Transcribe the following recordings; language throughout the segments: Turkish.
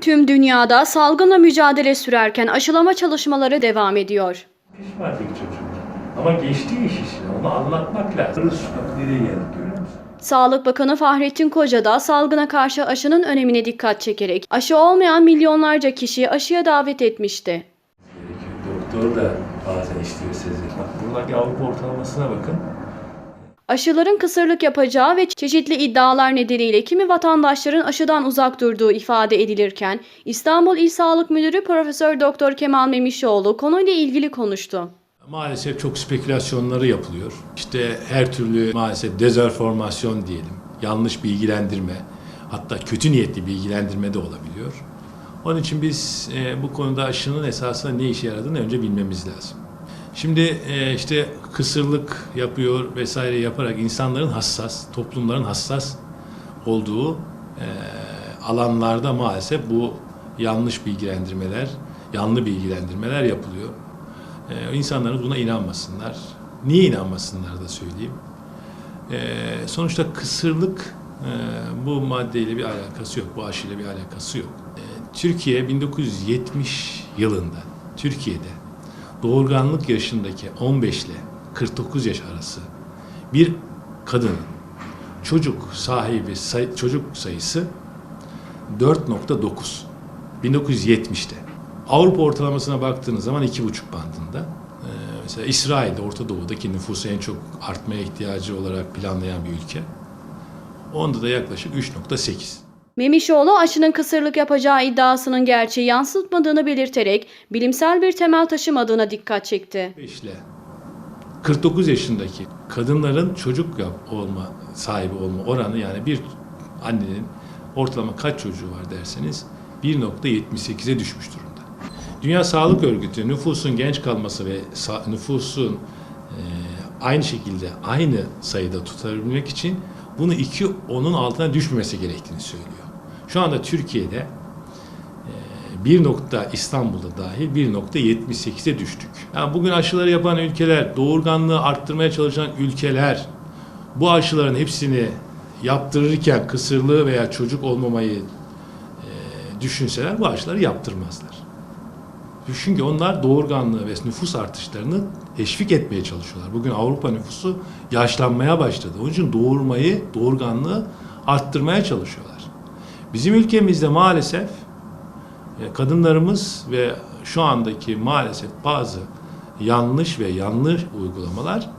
Tüm dünyada salgınla mücadele sürerken aşılama çalışmaları devam ediyor. Pişman tek çocuk. Ama geçti iş işte, onu anlatmak lazım. Bak nereye geldik görüyor musun? Sağlık Bakanı Fahrettin Koca da salgına karşı aşının önemine dikkat çekerek aşı olmayan milyonlarca kişiyi aşıya davet etmişti. Doktor da bazen istiyor sizi. Bak buradaki Avrupa ortalamasına bakın. Aşıların kısırlık yapacağı ve çeşitli iddialar nedeniyle kimi vatandaşların aşıdan uzak durduğu ifade edilirken İstanbul İl Sağlık Müdürü Profesör Doktor Kemal Memişoğlu konuyla ilgili konuştu. Maalesef çok spekülasyonları yapılıyor. İşte her türlü maalesef dezenformasyon diyelim, yanlış bilgilendirme, hatta kötü niyetli bilgilendirme de olabiliyor. Onun için biz e, bu konuda aşının esasında ne işe yaradığını önce bilmemiz lazım. Şimdi e, işte kısırlık yapıyor vesaire yaparak insanların hassas, toplumların hassas olduğu e, alanlarda maalesef bu yanlış bilgilendirmeler, yanlı bilgilendirmeler yapılıyor. Ee, insanların buna inanmasınlar. Niye inanmasınlar da söyleyeyim. Ee, sonuçta kısırlık e, bu maddeyle bir alakası yok, bu aşıyla bir alakası yok. Türkiye 1970 yılında Türkiye'de doğurganlık yaşındaki 15 ile 49 yaş arası bir kadının çocuk sahibi say- çocuk sayısı 4.9 1970'te. Avrupa ortalamasına baktığınız zaman 2,5 bandında. Ee, mesela İsrail'de Orta Doğu'daki nüfusu en çok artmaya ihtiyacı olarak planlayan bir ülke. Onda da yaklaşık 3.8. Memişoğlu aşının kısırlık yapacağı iddiasının gerçeği yansıtmadığını belirterek bilimsel bir temel taşımadığına dikkat çekti. 5 ile 49 yaşındaki kadınların çocuk yap olma sahibi olma oranı yani bir annenin ortalama kaç çocuğu var derseniz 1.78'e düşmüş durumda. Dünya Sağlık Örgütü nüfusun genç kalması ve nüfusun e, aynı şekilde aynı sayıda tutabilmek için bunu iki onun altına düşmemesi gerektiğini söylüyor. Şu anda Türkiye'de bir nokta İstanbul'da dahil 1.78'e düştük. Yani bugün aşıları yapan ülkeler, doğurganlığı arttırmaya çalışan ülkeler bu aşıların hepsini yaptırırken kısırlığı veya çocuk olmamayı e, düşünseler bu aşıları yaptırmazlar. Çünkü onlar doğurganlığı ve nüfus artışlarını teşvik etmeye çalışıyorlar. Bugün Avrupa nüfusu yaşlanmaya başladı. Onun için doğurmayı, doğurganlığı arttırmaya çalışıyorlar. Bizim ülkemizde maalesef e, kadınlarımız ve şu andaki maalesef bazı yanlış ve yanlış uygulamalar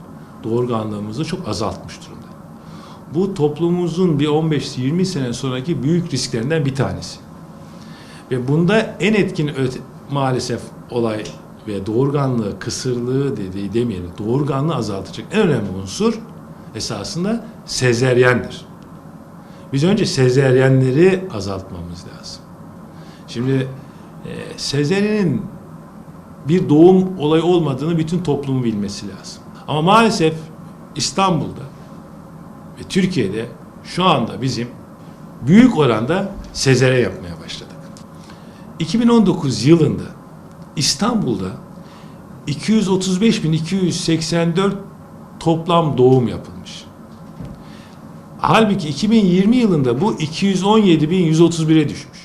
doğurganlığımızı çok azaltmış durumda. Bu toplumumuzun bir 15-20 sene sonraki büyük risklerinden bir tanesi. Ve bunda en etkin maalesef olay ve doğurganlığı, kısırlığı dediği demeyelim, doğurganlığı azaltacak en önemli unsur esasında sezeryendir. Biz önce sezeryenleri azaltmamız lazım. Şimdi e, sezeryenin bir doğum olayı olmadığını bütün toplumun bilmesi lazım. Ama maalesef İstanbul'da ve Türkiye'de şu anda bizim büyük oranda sezere yapmaya başladık. 2019 yılında İstanbul'da 235.284 toplam doğum yapılmış. Halbuki 2020 yılında bu 217.131'e düşmüş.